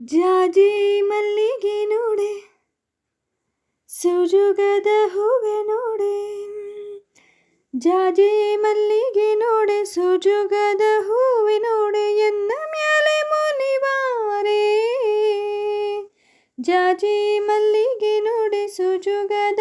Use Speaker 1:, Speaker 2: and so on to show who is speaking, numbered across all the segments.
Speaker 1: ಜಾಜಿ ಮಲ್ಲಿಗೆ ನೋಡೆ, ಸುಜುಗದ ಹೂವೆ ನೋಡೆ. ಜಾಜಿ ಮಲ್ಲಿಗೆ ನೋಡೆ, ಸುಜುಗದ ಹೂವೆ ನೋಡೆ, ಎನ್ನ ಮ್ಯಾಲೆ ಮುನಿವಾರೆ. ಜಾಜಿ ಮಲ್ಲಿಗೆ ನೋಡೆ, ಸುಜುಗದ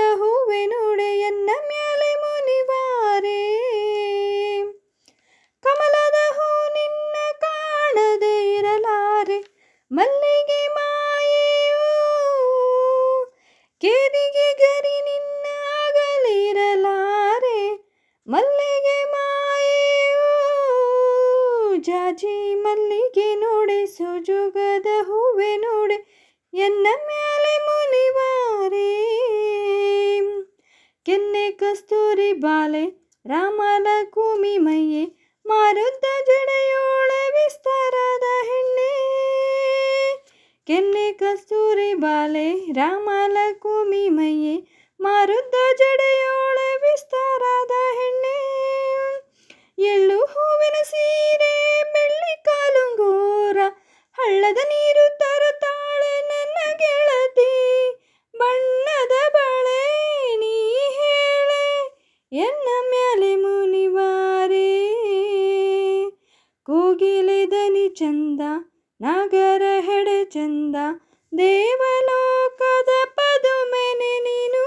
Speaker 1: ಮಲ್ಲಿಗೆ ಮಾಯೆಯು ಜಾಜಿ ಮಲ್ಲಿಗೆ ನೋಡೆ, ಸುಜುಗದ ಹೂವೆ ನೋಡೆ, ಎನ್ನ ಮ್ಯಾಲೆ ಮುನಿವಾರೆ. ಕೆನ್ನೆ ಕಸ್ತೂರಿ ಬಾಲೆ, ರಾಮನ ಕೂಮಿ ಮೈಯೆ, ಮಾರುದ್ದ ಜಡೆಯೋಳ ವಿಸ್ತಾರದ ಹೆಣ್ಣೆ. ಕೆನ್ನೆ ಕಸ್ತೂರಿ ಬಾಲೆ, ರಾಮನ ಕೂಮಿ ಮೈಯೆ, ಮಾರುದ್ದ ಹಳ್ಳದ ನೀರು ತರತಾಳೆ ನನ್ನ ಗೆಳತಿ, ಬಣ್ಣದ ಬಳೆ ನೀ ಹೇಳೆ, ಎನ್ನ ಮ್ಯಾಲೆ ಮುನಿವಾರೆ. ಕೋಗಿಲೆ ದನಿ ಚಂದ, ನಾಗರ ಹೆಡೆ ಚಂದ, ದೇವಲೋಕದ ಪದುಮೆನೆ ನೀನು.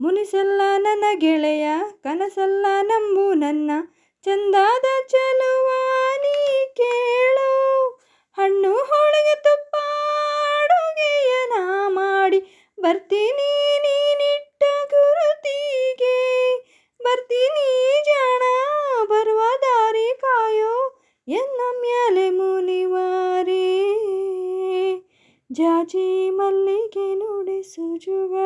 Speaker 1: ಮುನಿಸಲ್ಲ ನನ್ನ ಗೆಳೆಯ, ಕನಸಲ್ಲ ನಂಬು ನನ್ನ, ಚಂದಾದ ಬರ್ತೀನಿ ನೀನಿಟ್ಟ ಗುರುತಿಗೆ. ಬರ್ತೀನಿ ಜಾಣ, ಬರುವ ದಾರಿ ಕಾಯೋ ಎನ್ನ ಮ್ಯಾಲೆ ಮುನಿವಾರೆ. ಜಾಜಿ ಮಲ್ಲಿಗೆ ನುಡಿಸು ನೋಡೆ